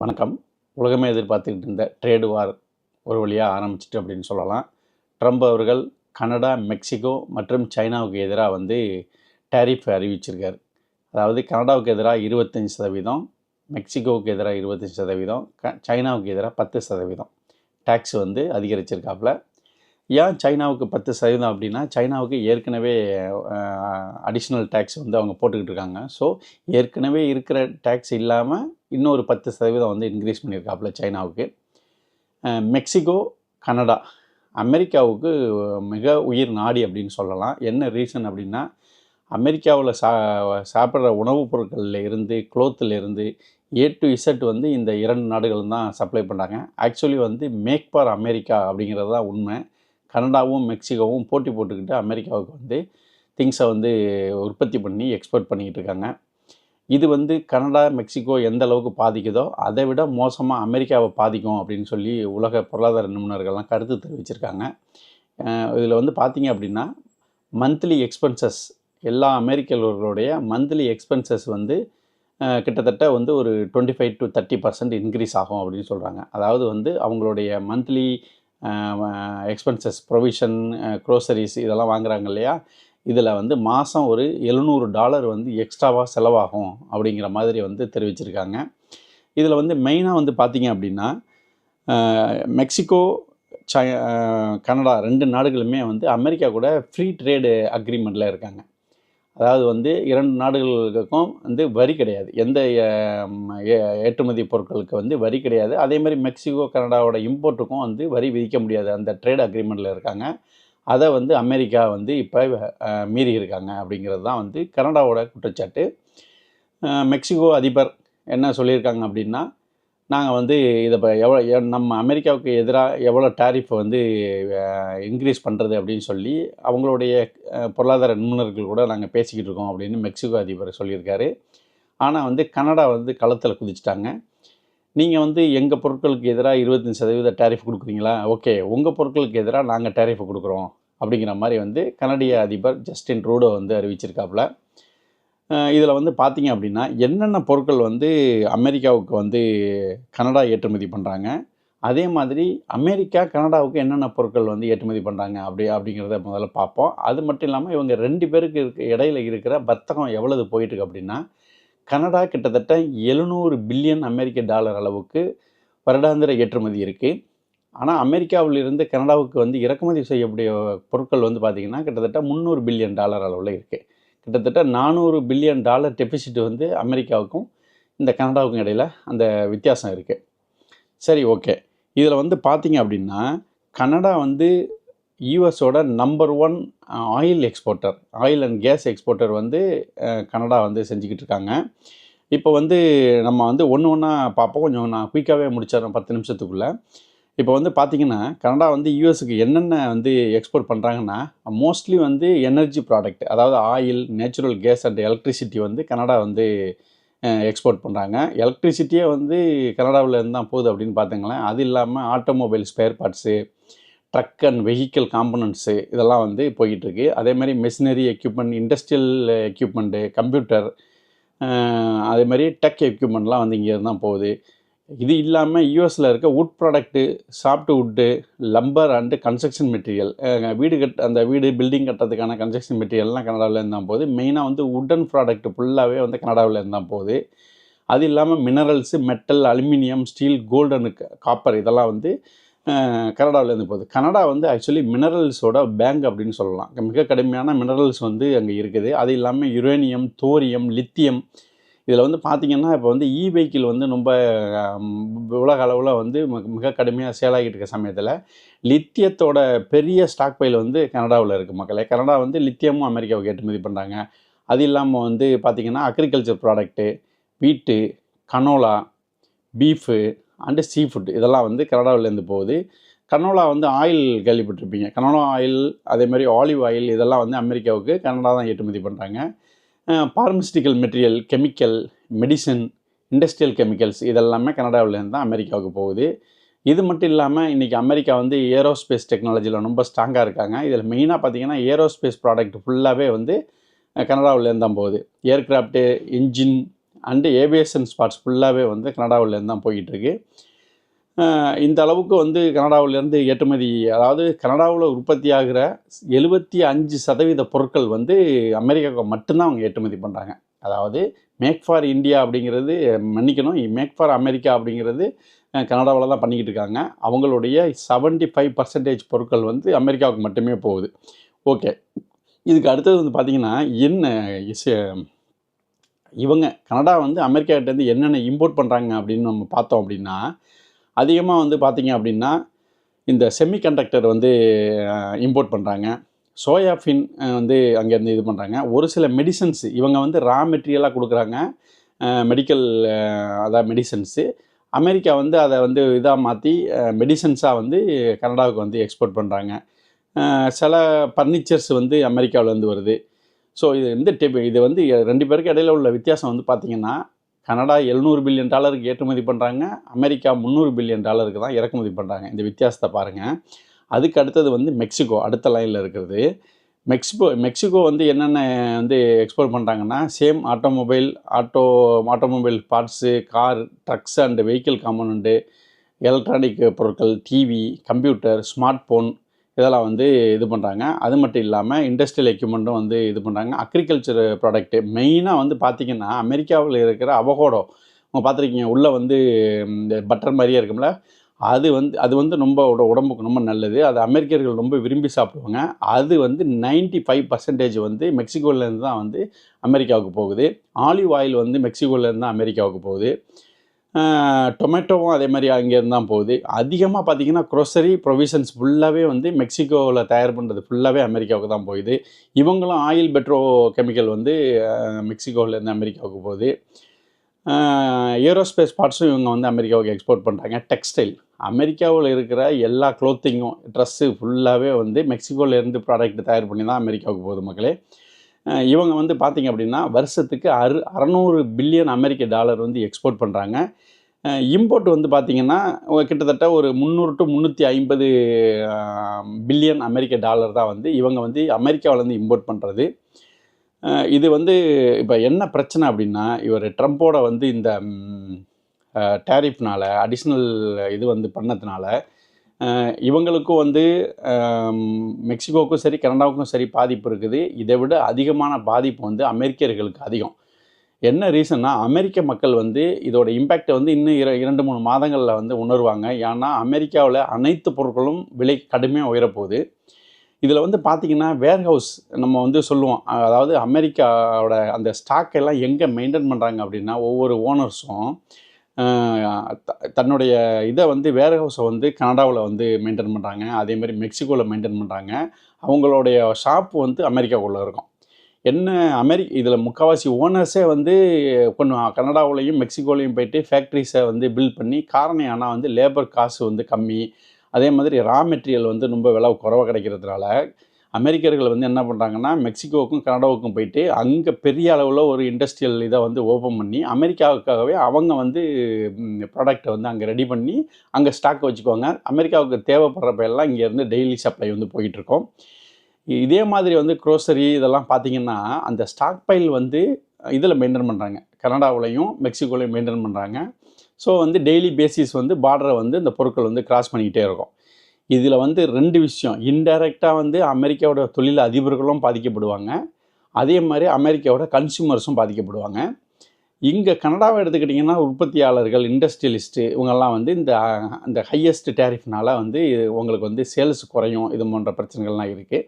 வணக்கம். உலகமே எதிர்பார்த்துக்கிட்டு இருந்த ட்ரேடு வார் ஒரு வழியாக ஆரம்பிச்சிட்டு அப்படின்னு சொல்லலாம். ட்ரம்ப் அவர்கள் கனடா மெக்சிகோ மற்றும் சைனாவுக்கு எதிராக வந்து டேரிஃப் அறிவிச்சிருக்கார். அதாவது கனடாவுக்கு எதிராக இருபத்தஞ்சி சதவீதம் மெக்சிகோவுக்கு எதிராக இருபத்தஞ்சி சதவீதம் க சைனாவுக்கு எதிராக பத்து சதவீதம். டேக்ஸ் வந்து அதிகரிச்சிருக்காப்புல. ஏன் சைனாவுக்கு பத்து சதவீதம் அப்படின்னா சைனாவுக்கு ஏற்கனவே அடிஷ்னல் டேக்ஸ் வந்து அவங்க போட்டுக்கிட்டு இருக்காங்க. ஸோ ஏற்கனவே இருக்கிற டேக்ஸ் இல்லாமல் இன்னொரு பத்து சதவீதம் வந்து இன்க்ரீஸ் பண்ணியிருக்காப்புல சைனாவுக்கு. மெக்சிகோ கனடா அமெரிக்காவுக்கு மிக உயிர் நாடி அப்படின்னு சொல்லலாம். என்ன ரீசன் அப்படின்னா அமெரிக்காவில் சா சாப்பிட்ற உணவுப் பொருட்களில் இருந்து குளோத்தில் இருந்து ஏ டு இசட் வந்து இந்த இரண்டு நாடுகளும் தான் சப்ளை பண்ணுறாங்க ஆக்சுவலி வந்து மேக் ஃபார் அமெரிக்கா அப்படிங்கிறது தான் உண்மை. கனடாவும் மெக்சிகோவும் போட்டி போட்டுக்கிட்டு அமெரிக்காவுக்கு வந்து திங்ஸை வந்து உற்பத்தி பண்ணி எக்ஸ்போர்ட் பண்ணிக்கிட்டு இருக்காங்க. இது வந்து கனடா மெக்சிகோ எந்த அளவுக்கு பாதிக்குதோ அதை விட மோசமாக அமெரிக்காவை பாதிக்கும் அப்படின்னு சொல்லி உலக பொருளாதார நிபுணர்கள்லாம் கருத்து தெரிவிச்சிருக்காங்க. இதில் வந்து பார்த்திங்க அப்படின்னா மந்த்லி எக்ஸ்பென்சஸ் எல்லா அமெரிக்கர்களுடைய மந்த்லி எக்ஸ்பென்சஸ் வந்து கிட்டத்தட்ட வந்து ஒரு twenty five to thirty percent increase ஆகும் அப்படின்னு சொல்கிறாங்க அதாவது வந்து அவங்களுடைய மந்த்லி எக்ஸ்பென்சஸ் ப்ரொவிஷன் க்ரோசரிஸ் இதெல்லாம் வாங்குறாங்க இல்லையா? இதில் வந்து மாதம் ஒரு எழுநூறு டாலர் வந்து எக்ஸ்ட்ராவாக செலவாகும் அப்படிங்கிற மாதிரி வந்து தெரிவிச்சிருக்காங்க. இதில் வந்து மெயினாக வந்து பார்த்திங்க அப்படின்னா மெக்சிகோ சை கனடா ரெண்டு நாடுகளுமே வந்து அமெரிக்கா கூட ஃப்ரீ ட்ரேடு அக்ரிமெண்ட்டில் இருக்காங்க. அதாவது வந்து இரண்டு நாடுகளுக்கும் வந்து வரி கிடையாது. எந்த ஏ- ஏற்றுமதி பொருட்களுக்கு வந்து வரி கிடையாது. அதே மாதிரி மெக்சிகோ கனடாவோட இம்போர்ட்டுக்கும் வந்து வரி விதிக்க முடியாது. அந்த ட்ரேட் அக்ரிமெண்ட்டில் இருக்காங்க. அதை வந்து அமெரிக்கா வந்து இப்போ மீறி இருக்காங்க அப்படிங்கிறது தான் வந்து கனடாவோட குற்றச்சாட்டு. மெக்சிகோ அதிபர் என்ன சொல்லியிருக்காங்க அப்படின்னா நாங்கள் வந்து இதை இப்போ எவ்வளோ நம்ம அமெரிக்காவுக்கு எதிராக எவ்வளோ டேரிஃப் வந்து இன்க்ரீஸ் பண்ணுறது அப்படின்னு சொல்லி அவங்களுடைய பொருளாதார நிபுணர்கள் கூட நாங்கள் பேசிக்கிட்டு இருக்கோம் அப்படின்னு மெக்சிகோ அதிபர் சொல்லியிருக்காரு. ஆனால் வந்து கனடா வந்து களத்தில் குதிச்சிட்டாங்க. நீங்கள் வந்து எங்கள் பொருட்களுக்கு எதிராக இருபத்தஞ்சி சதவீத டேரிஃப் கொடுக்குறீங்களா? ஓகே உங்கள் பொருட்களுக்கு எதிராக நாங்கள் டேரிஃப் கொடுக்குறோம் அப்படிங்கிற மாதிரி வந்து கனடிய அதிபர் ஜஸ்டின் ட்ரூடோ வந்து அறிவிச்சிருக்காப்புல. இதில் வந்து பார்த்தீங்க அப்படின்னா என்னென்ன பொருட்கள் வந்து அமெரிக்காவுக்கு வந்து கனடா ஏற்றுமதி பண்ணுறாங்க அதே மாதிரி அமெரிக்கா கனடாவுக்கு என்னென்ன பொருட்கள் வந்து ஏற்றுமதி பண்ணுறாங்க அப்படி அப்படிங்கிறத முதல்ல பார்ப்போம். அது மட்டும் இல்லாமல் இவங்க ரெண்டு பேருக்கு இருக்க இடையில இருக்கிற வர்த்தகம் எவ்வளவு போயிட்டுருக்கு அப்படின்னா கனடா கிட்டத்தட்ட எழுநூறு பில்லியன் அமெரிக்க டாலர் அளவுக்கு வருடாந்திர ஏற்றுமதி இருக்குது ஆனால் அமெரிக்காவிலிருந்து கனடாவுக்கு வந்து இறக்குமதி செய்யக்கூடிய பொருட்கள் வந்து பார்த்திங்கன்னா கிட்டத்தட்ட முந்நூறு பில்லியன் டாலர் அளவில் இருக்குது கிட்டத்தட்ட நானூறு பில்லியன் டாலர் டெபிசிட் வந்து அமெரிக்காவுக்கும் இந்த கனடாவுக்கும் இடையில் அந்த வித்தியாசம் இருக்குது சரி ஓகே இதில் வந்து பார்த்தீங்க அப்படின்னா கனடா வந்து யூஎஸோட number one oil exporter oil and gas exporter வந்து கனடா வந்து செஞ்சுக்கிட்டு இருக்காங்க. இப்போ வந்து நம்ம வந்து ஒன்று ஒன்றா பார்ப்போம் கொஞ்சம் நான் குயிக்காகவே முடிச்சிடறேன் பத்து நிமிஷத்துக்குள்ளே. இப்போ வந்து பார்த்திங்கன்னா கனடா வந்து யூஎஸ்க்கு என்னென்ன வந்து எக்ஸ்போர்ட் பண்ணுறாங்கன்னா மோஸ்ட்லி வந்து எனர்ஜி ப்ராடக்ட் அதாவது oil natural gas and electricity வந்து கனடா வந்து எக்ஸ்போர்ட் பண்ணுறாங்க எலக்ட்ரிசிட்டியே வந்து கனடாவில் இருந்து தான் போகுது அப்படின்னு பார்த்தீங்களேன் அது இல்லாமல் automobile spare parts truck and vehicle components இதெல்லாம் வந்து போய்கிட்டுருக்கு அதே மாதிரி machinery equipment industrial equipment computer அதே மாதிரி டெக் எக்யூப்மெண்ட்லாம் வந்து இங்கே தான் போகுது. இது இல்லாமல் யூஎஸில் இருக்க wood product soft wood lumber and construction material வீடு கட் அந்த வீடு பில்டிங் கட்டுறதுக்கான கன்ஸ்ட்ரக்ஷன் மெட்டீரியல்லாம் கனடாவில் இருந்தால் போது மெயினாக வந்து உட்டன் ப்ராடக்ட் ஃபுல்லாகவே வந்து கனடாவில் இருந்தால் போகுது அது இல்லாமல் மினரல்ஸு மெட்டல் அலுமினியம் ஸ்டீல் கோல்டனு காப்பர் இதெல்லாம் வந்து கனடாவில் இருந்து போகுது. கனடா வந்து ஆக்சுவலி மினரல்ஸோட பேங்க் அப்படின்னு சொல்லலாம். மிக கடுமையான மினரல்ஸ் வந்து அங்கே இருக்குது. அது இல்லாமல் யுரேனியம் தோரியம் லித்தியம் இதில் வந்து பார்த்திங்கன்னா இப்போ வந்து இ வெஹிக்கிள் வந்து ரொம்ப உலக அளவில் வந்து மிக- மிக கடுமையாக சேலாகிட்டு இருக்க சமயத்தில் லித்தியத்தோட பெரிய ஸ்டாக் பைல் வந்து கனடாவில் இருக்குது மக்களே. கனடா வந்து லித்தியமும் அமெரிக்காவுக்கு ஏற்றுமதி பண்ணுறாங்க அது இல்லாமல் வந்து பார்த்திங்கன்னா agriculture product wheat canola beef and sea food இதெல்லாம் வந்து கனடாவிலேருந்து போகுது. கனோலா வந்து ஆயில் கேள்விப்பட்டிருப்பீங்க. கனோலா ஆயில் அதே மாதிரி ஆலிவ் ஆயில் இதெல்லாம் வந்து அமெரிக்காவுக்கு கனடா தான் ஏற்றுமதி பண்ணுறாங்க pharmaceutical material chemical medicine industrial chemicals இதெல்லாமே கனடாவிலேருந்து தான் அமெரிக்காவுக்கு போகுது. இது மட்டும் இல்லாமல் இன்றைக்கி அமெரிக்கா வந்து ஏரோஸ்பேஸ் டெக்னாலஜியில் ரொம்ப ஸ்ட்ராங்காக இருக்காங்க. இதில் மெயினாக பார்த்தீங்கன்னா ஏரோஸ்பேஸ் ப்ராடக்ட் ஃபுல்லாகவே வந்து கனடாவிலேருந்து தான் போகுது. Aircraft engine and aviation parts ஃபுல்லாகவே வந்து கனடாவிலேருந்து தான் போய்கிட்டுருக்கு இந்த அளவுக்கு வந்து கனடாவிலேருந்து ஏற்றுமதி அதாவது கனடாவில் உற்பத்தி ஆகிற எழுபத்தி அஞ்சு சதவீத பொருட்கள் வந்து அமெரிக்காவுக்கு மட்டும்தான் அவங்க ஏற்றுமதி பண்ணுறாங்க அதாவது மேக் ஃபார் இந்தியா அப்படிங்கிறது மன்னிக்கணும் மேக் ஃபார் அமெரிக்கா அப்படிங்கிறது கனடாவில் தான் பண்ணிக்கிட்டு இருக்காங்க. அவங்களுடைய செவன்ட்டி ஃபைவ் பர்சன்டேஜ் பொருட்கள் வந்து அமெரிக்காவுக்கு மட்டுமே போகுது. ஓகே. இதுக்கு அடுத்தது வந்து பார்த்திங்கன்னா என்ன இஸ் இவங்க கனடா வந்து அமெரிக்காகிட்டேருந்து என்னென்ன இம்போர்ட் பண்ணுறாங்க அப்படின்னு நம்ம பார்த்தோம் அப்படின்னா அதிகமாக வந்து பார்த்திங்க அப்படின்னா இந்த செமிகண்டக்டர் வந்து இம்போர்ட் பண்ணுறாங்க சோயாஃபின் வந்து அங்கேருந்து இது பண்ணுறாங்க ஒரு சில மெடிசன்ஸ் இவங்க வந்து ரா மெட்டீரியலாக கொடுக்குறாங்க. மெடிக்கல் அதாவது மெடிசன்ஸு அமெரிக்கா வந்து அதை வந்து இதாக மாற்றி மெடிசன்ஸாக வந்து கனடாவுக்கு வந்து எக்ஸ்போர்ட் பண்ணுறாங்க சில ஃபர்னிச்சர்ஸ் வந்து அமெரிக்காவிலேருந்து வருது. ஸோ இது வந்து டெப் இது வந்து ரெண்டு பேருக்கு இடையில உள்ள வித்தியாசம் வந்து பார்த்திங்கன்னா கனடா எழுநூறு பில்லியன் டாலருக்கு ஏற்றுமதி பண்ணுறாங்க அமெரிக்கா முந்நூறு பில்லியன் டாலருக்கு தான் இறக்குமதி பண்ணுறாங்க இந்த வித்தியாசத்தை பாருங்கள் அதுக்கு அடுத்தது வந்து மெக்சிகோ அடுத்த லைனில் இருக்கிறது மெக்சிகோ மெக்சிகோ வந்து என்னென்ன வந்து எக்ஸ்போர்ட் பண்ணுறாங்கன்னா same automobile auto automobile parts car trucks and vehicle component electronic பொருட்கள் டிவி கம்ப்யூட்டர் ஸ்மார்ட் ஃபோன் இதெல்லாம் வந்து இது பண்ணுறாங்க அது மட்டும் இல்லாமல் இண்டஸ்ட்ரியல் எக்யூப்மெண்ட்டும் வந்து இது பண்ணுறாங்க அக்ரிகல்ச்சர் ப்ராடக்ட்டு மெயினாக வந்து பார்த்திங்கன்னா அமெரிக்காவில் இருக்கிற அவகோடோ அவங்க பார்த்துருக்கீங்க உள்ளே வந்து இந்த பட்டர் மாதிரியே இருக்கும்ல? அது வந்து அது வந்து ரொம்ப உடம்புக்கு ரொம்ப நல்லது. அது அமெரிக்கர்கள் ரொம்ப விரும்பி சாப்பிடுவாங்க. அது வந்து நைன்ட்டி ஃபைவ் பர்சன்டேஜ் வந்து மெக்சிகோலேருந்து தான் வந்து அமெரிக்காவுக்கு போகுது. ஆலிவ் ஆயில் வந்து மெக்சிகோலேருந்து தான் அமெரிக்காவுக்கு போகுது. டொமேட்டோவும் அதே மாதிரி அங்கேருந்து தான் போகுது. அதிகமாக பார்த்தீங்கன்னா க்ரோசரி ப்ரொவிஷன்ஸ் ஃபுல்லாகவே வந்து மெக்சிகோவில் தயார் பண்ணுறது ஃபுல்லாகவே அமெரிக்காவுக்கு தான் போகுது. இவங்களும் ஆயில் பெட்ரோ கெமிக்கல் வந்து மெக்சிகோவிலேருந்து அமெரிக்காவுக்கு போகுது. ஏரோஸ்பேஸ் பார்ட்ஸும் இவங்க வந்து அமெரிக்காவுக்கு எக்ஸ்போர்ட் பண்ணுறாங்க டெக்ஸ்டைல் அமெரிக்காவில் இருக்கிற எல்லா க்ளோத்திங்கும் ட்ரெஸ்ஸு ஃபுல்லாகவே வந்து மெக்சிகோவிலேருந்து ப்ராடக்ட் தயார் பண்ணி தான் அமெரிக்காவுக்கு போகுது மக்களே. இவங்க வந்து பார்த்திங்க அப்படின்னா வருஷத்துக்கு அறு அறநூறு பில்லியன் அமெரிக்க டாலர் வந்து எக்ஸ்போர்ட் பண்ணுறாங்க இம்போர்ட் வந்து பார்த்திங்கன்னா கிட்டத்தட்ட ஒரு முந்நூறு டு முந்நூற்றி ஐம்பது பில்லியன் அமெரிக்க டாலர் தான் வந்து இவங்க வந்து அமெரிக்காவிலேருந்து இம்போர்ட் பண்ணுறது இது வந்து இப்போ என்ன பிரச்சனை அப்படின்னா இவர் ட்ரம்ப்போட வந்து இந்த டேரிஃப்னால் அடிஷ்னல் இது வந்து பண்ணதுனால இவங்களுக்கும் வந்து மெக்சிகோவுக்கும் சரி கனடாவுக்கும் சரி பாதிப்பு இருக்குது. இதை விட அதிகமான பாதிப்பு வந்து அமெரிக்கர்களுக்கு அதிகம். என்ன ரீசன்னா அமெரிக்க மக்கள் வந்து இதோட இம்பேக்டை வந்து இன்னும் இர இரண்டு மூணு மாதங்களில் வந்து உணர்வாங்க. ஏன்னா அமெரிக்காவில் அனைத்து பொருட்களும் விலை கடுமையாக உயரப்போகுது. இதில் வந்து பார்த்திங்கன்னா வேர்ஹவுஸ் நம்ம வந்து சொல்லுவோம். அதாவது அமெரிக்காவோட அந்த ஸ்டாக் எல்லாம் எங்கே மெயின்டைன் பண்ணுறாங்க அப்படின்னா ஒவ்வொரு ஓனர்ஸும் தன்னுடைய இதை வந்து வேர் ஹவுஸை வந்து கனடாவில் வந்து மெயின்டைன் பண்ணுறாங்க அதேமாதிரி மெக்சிகோவில் மெயின்டைன் பண்ணுறாங்க அவங்களுடைய ஷாப் வந்து அமெரிக்காவுக்குள்ளே இருக்கும். என்ன அமெரி இதில் முக்கால்வாசி ஓனர்ஸே வந்து கொஞ்சம் கனடாவிலையும் மெக்சிகோலையும் போயிட்டு ஃபேக்ட்ரிஸை வந்து பில்ட் பண்ணி காரணம் ஆனால் வந்து லேபர் காசு வந்து கம்மி. அதே மாதிரி ரா மெட்டீரியல் வந்து ரொம்ப விலை குறவாக கிடைக்கிறதுனால அமெரிக்கர்கள் வந்து என்ன பண்ணுறாங்கன்னா மெக்சிகோவுக்கும் கனடாவுக்கும் போயிட்டு அங்கே பெரிய அளவில் ஒரு இண்டஸ்ட்ரியல் இதை வந்து ஓப்பன் பண்ணி அமெரிக்காவுக்காகவே அவங்க வந்து ப்ராடக்டை வந்து அங்கே ரெடி பண்ணி அங்கே ஸ்டாக் வச்சுக்குவாங்க. அமெரிக்காவுக்கு தேவைப்படுறப்ப எல்லாம் இங்கேருந்து டெய்லி சப்ளை வந்து போயிட்டுருக்கோம் இதே மாதிரி வந்து க்ரோசரி இதெல்லாம் பார்த்திங்கன்னா அந்த ஸ்டாக் பைல் வந்து இதில் மெயின்டைன் பண்ணுறாங்க கனடாவிலையும் மெக்சிகோலையும் மெயின்டைன் பண்ணுறாங்க ஸோ வந்து டெய்லி பேசிஸ் வந்து பார்டரை வந்து இந்த பொருட்கள் வந்து கிராஸ் பண்ணிக்கிட்டே இருக்கும். இதில் வந்து ரெண்டு விஷயம். இன்டைரக்டாக வந்து அமெரிக்காவோட தொழில் அதிபர்களும் பாதிக்கப்படுவாங்க. அதே மாதிரி அமெரிக்காவோட கன்சியூமர்ஸும் பாதிக்கப்படுவாங்க. இங்கே கனடாவை எடுத்துக்கிட்டிங்கன்னா உற்பத்தியாளர்கள் இண்டஸ்ட்ரியலிஸ்ட்டு இவங்கெல்லாம் வந்து இந்த அந்த ஹையஸ்ட் டேரிஃப்னால் வந்து உங்களுக்கு வந்து சேல்ஸ் குறையும். இது போன்ற பிரச்சனைகள்லாம் இருக்குது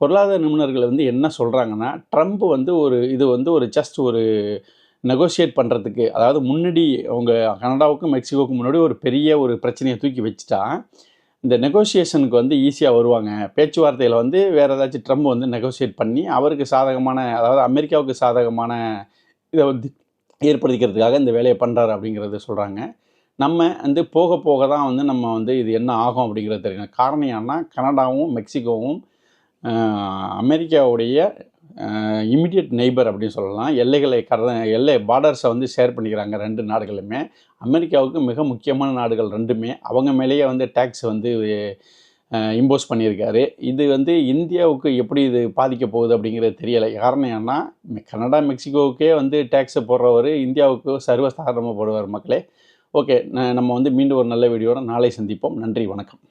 பொருளாதார நிபுணர்கள் வந்து என்ன சொல்கிறாங்கன்னா ட்ரம்ப் வந்து ஒரு இது வந்து ஒரு ஜஸ்ட் ஒரு நெகோசியேட் பண்ணுறதுக்கு அதாவது முன்னாடி அவங்க கனடாவுக்கும் மெக்சிகோவுக்கும் முன்னாடி ஒரு பெரிய ஒரு பிரச்சனையை தூக்கி வச்சுட்டா இந்த நெகோசியேஷனுக்கு வந்து ஈஸியாக வருவாங்க. பேச்சுவார்த்தையில் வந்து வேறு ஏதாச்சும் ட்ரம்ப் வந்து நெகோசியேட் பண்ணி அவருக்கு சாதகமான அதாவது அமெரிக்காவுக்கு சாதகமான இதை வந்து ஏற்படுத்திக்கிறதுக்காக இந்த வேலையை பண்ணுறாரு அப்படிங்கிறத சொல்கிறாங்க நம்ம வந்து போக போக தான் வந்து நம்ம வந்து இது என்ன ஆகும் அப்படிங்கிறது தெரியும் காரணம் ஏன்னா கனடாவும் மெக்சிகோவும் அமெரிக்காவுடைய இமிடியட் நெய்பர் அப்படின்னு சொல்லலாம். எல்லைகளை கர எல்லை பார்டர்ஸை வந்து ஷேர் பண்ணிக்கிறாங்க ரெண்டு நாடுகளுமே. அமெரிக்காவுக்கு மிக முக்கியமான நாடுகள் ரெண்டுமே. அவங்க மேலேயே வந்து டேக்ஸ் வந்து இம்போஸ் பண்ணியிருக்காரு. இது வந்து இந்தியாவுக்கு எப்படி இது பாதிக்க போகுது அப்படிங்கிறது தெரியலை. காரணம் ஏன்னா கனடா மெக்சிகோவுக்கே வந்து டேக்ஸை போடுறவர் இந்தியாவுக்கு சர்வசாதாரணமாக போடுவார் மக்களே. ஓகே நம்ம வந்து மீண்டும் ஒரு நல்ல வீடியோட நாளை சந்திப்போம். நன்றி வணக்கம்.